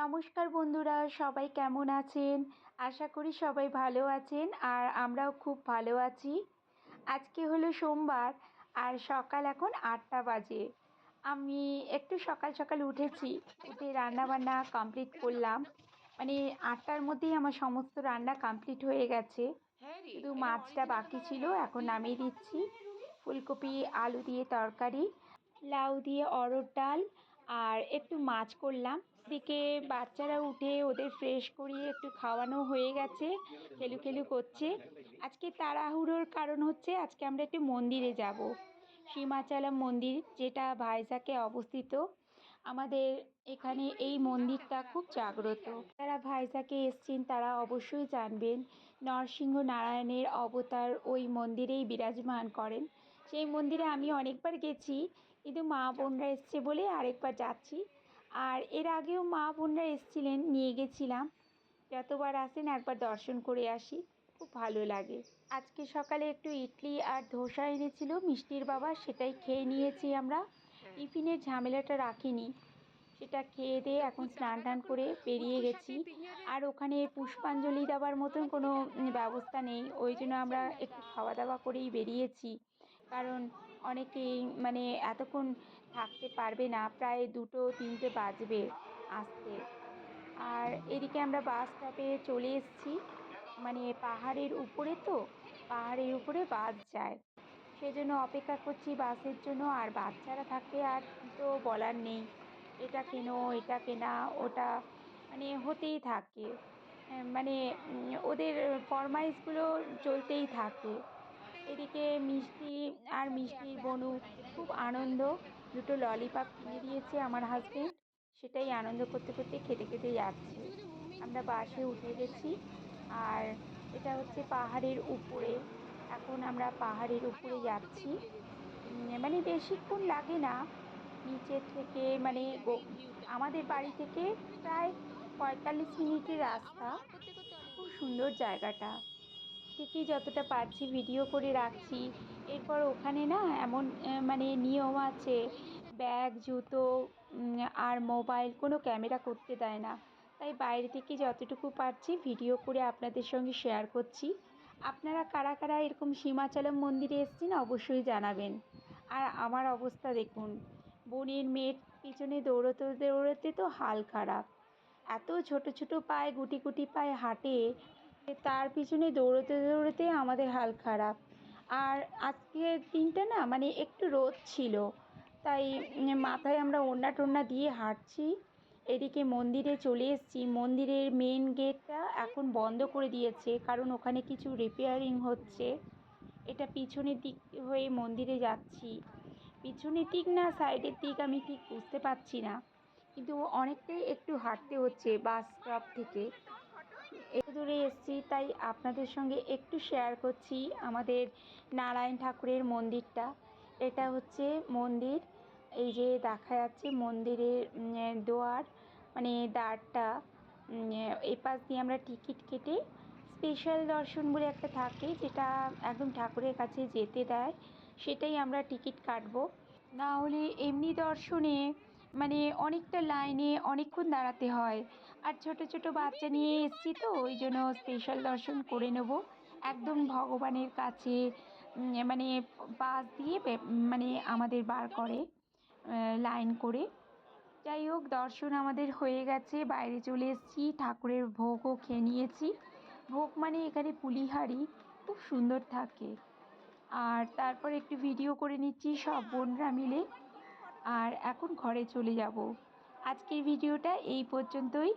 নমস্কার বন্ধুরা, সবাই কেমন আছেন? আশা করি সবাই ভালো আছেন আর আমরাও খুব ভালো আছি। আজকে হলো সোমবার আর সকাল এখন আটটা বাজে। আমি একটু সকাল সকাল উঠেছি, উঠে রান্না বান্না কমপ্লিট করলাম। মানে আটটার মধ্যেই আমার সমস্ত রান্না কমপ্লিট হয়ে গেছে। শুধু মাছটা বাকি ছিল, এখন নামিয়ে দিচ্ছি। ফুলকপি, আলু দিয়ে তরকারি, লাউ দিয়ে অরড় ডাল আর একটু মাছ করলাম। দিকে বাচ্চারা উঠে ওদের ফ্রেশ করিয়ে একটু খাওয়ানো হয়ে গেছে, খেলু খেলু করছে। আজকে তাড়াহুড়োর কারণ হচ্ছে আজকে আমরা একটু মন্দিরে যাব। সীমাচলম মন্দির, যেটা ভাইজাকে অবস্থিত। আমাদের এখানে এই মন্দিরটা খুব জাগ্রত। যারা ভাইজাকে এসছেন তারা অবশ্যই জানবেন, নরসিংহ নারায়ণের অবতার ওই মন্দিরেই বিরাজমান করেন। সেই মন্দিরে আমি অনেকবার গেছি, কিন্তু মা বোনরা এসছে বলে আরেকবার যাচ্ছি। আর এর আগেও মা বোনরা এসছিলেন নিয়ে গেছিলাম। যতবার আসেন একবার দর্শন করে আসি খুব ভালো লাগে। আজকে সকালে একটু ইডলি আর ধোসা এনেছিল মিষ্টির বাবা সেটাই খেয়ে নিয়েছি আমরা। টিফিনের ঝামেলাটা রাখিনি। সেটা খেয়ে দিয়ে এখন স্নান টান করে বেরিয়ে গেছি। আর ওখানে পুষ্পাঞ্জলি দেওয়ার মতন কোনো ব্যবস্থা নেই। ওই জন্য আমরা একটু খাওয়া দাওয়া করেই বেরিয়েছি। কারণ অনেকেই মানে এতক্ষণ থাকতে পারবে না। প্রায় দুটো, তিনটে বাজবে আসতে। আর এদিকে আমরা বাস স্টপে চলে এসেছি। মানে পাহাড়ের উপরে তো, পাহাড়ের উপরে বাস যায়। সেজন্য অপেক্ষা করছি বাসের জন্য। আর বাচ্চারা থাকলে আর তো বলার নেই। এটা কেনো, এটা কেনা, ওটা মানে হতেই থাকে। মানে ওদের ফরমাইশগুলো চলতেই থাকে। এদিকে মিষ্টি আর মিষ্টির বনু খুব আনন্দ। দুটো ললিপপ কিনে দিয়েছে আমার হাজবেন্ড সেটাই আনন্দ করতে করতে খেতে খেতে যাচ্ছে। আমরা বাসে উঠে গেছি, আর এটা হচ্ছে পাহাড়ের উপরে। এখন আমরা পাহাড়ের উপরে যাচ্ছি। মানে বেশিক্ষণ লাগে না। নিচের থেকে মানে আমাদের বাড়ি থেকে প্রায় পঁয়তাল্লিশ মিনিটের রাস্তা। খুব সুন্দর জায়গাটা। ঠিকই যতটা পারছি ভিডিও করে রাখছি। এরপর ওখানে না এমন মানে নিয়ম আছে, ব্যাগ, জুতো আর মোবাইল কোনো ক্যামেরা করতে দেয় না। তাই বাইরে থেকে যতটুকু পারছি ভিডিও করে আপনাদের সঙ্গে শেয়ার করছি। আপনারা কারা কারা এরকম সীমাচলম মন্দিরে এসেছেন অবশ্যই জানাবেন। আর আমার অবস্থা দেখুন, বোনের মেয়ের পিছনে দৌড়োতে দৌড়োতে তো হাল খারাপ। এত ছোট ছোট পায়ে, গুটি গুটি পায়ে হাঁটে তার পিছনে দৌড়োতে দৌড়োতে আমাদের হাল খারাপ। আর আজকের দিনটা না মানে একটু রোদ ছিল। তাই মাথায় আমরা ওড়না টোড়না দিয়ে হাঁটছি। এদিকে মন্দিরে চলে এসেছি। মন্দিরের মেন গেটটা এখন বন্ধ করে দিয়েছে, কারণ ওখানে কিছু রিপেয়ারিং হচ্ছে। এটা পিছনের দিক হয়ে মন্দিরে যাচ্ছি। পিছনের দিক না সাইডের দিক আমি ঠিক বুঝতে পারছি না। কিন্তু অনেকটাই একটু হাঁটতে হচ্ছে বাস স্টপ থেকে। একটু দূরে এসেছি, তাই আপনাদের সঙ্গে একটু শেয়ার করছি আমাদের নারায়ণ ঠাকুরের মন্দিরটা। এটা হচ্ছে মন্দির, এই যে দেখা যাচ্ছে মন্দিরের দোয়ার মানে দ্বারটা এপাশ দিয়ে আমরা টিকিট কেটে স্পেশাল দর্শন বলে একটা থাকে, যেটা একদম ঠাকুরের কাছে যেতে দেয়, সেটাই আমরা টিকিট কাটবো। না হলে এমনি দর্শনে মানে অনেকটা লাইনে অনেকক্ষণ দাঁড়াতে হয়। আর ছোট ছোট বাচ্চা নিয়ে এসেছি তো, ওই জন্য স্পেশাল দর্শন করে নেব। একদম ভগবানের কাছে মানে পাশ দিয়ে মানে আমাদের বার করে লাইন করে। যাই হোক, দর্শন আমাদের হয়ে গেছে, বাইরে চলে এসেছি, ঠাকুরের ভোগও খেয়ে নিয়েছি। ভোগ মানে এখানে পুলিহারি খুব সুন্দর থাকে। আর তারপর একটু ভিডিও করে নিচ্ছি, সব বোনরা মিলে। আর এখন ঘরে চলে যাব। আজকের ভিডিওটা এই পর্যন্তই।